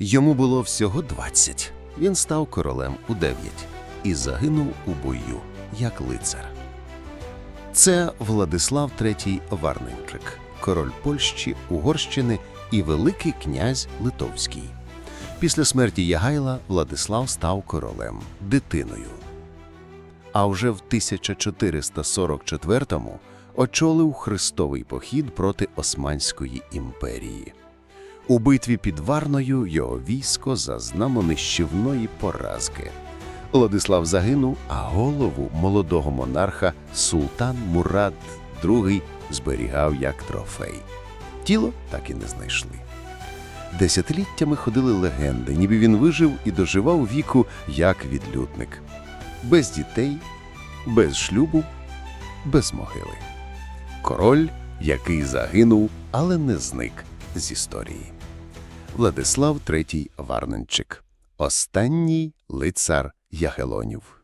Йому було всього 20. Він став королем у 9 і загинув у бою, як лицар. Це Владислав III Варненчик, король Польщі, Угорщини і Великий князь Литовський. Після смерті Ягайла Владислав став королем дитиною. А вже в 1444-му очолив хрестовий похід проти Османської імперії. У битві під Варною його військо зазнало нищівної поразки. Владислав загинув, а голову молодого монарха султан Мурад II зберігав як трофей. Тіло так і не знайшли. Десятиліттями ходили легенди, ніби він вижив і доживав віку як відлюдник. Без дітей, без шлюбу, без могили. Король, який загинув, але не зник з історії. Владислав III Варненчик. Останній лицар Ягелонів.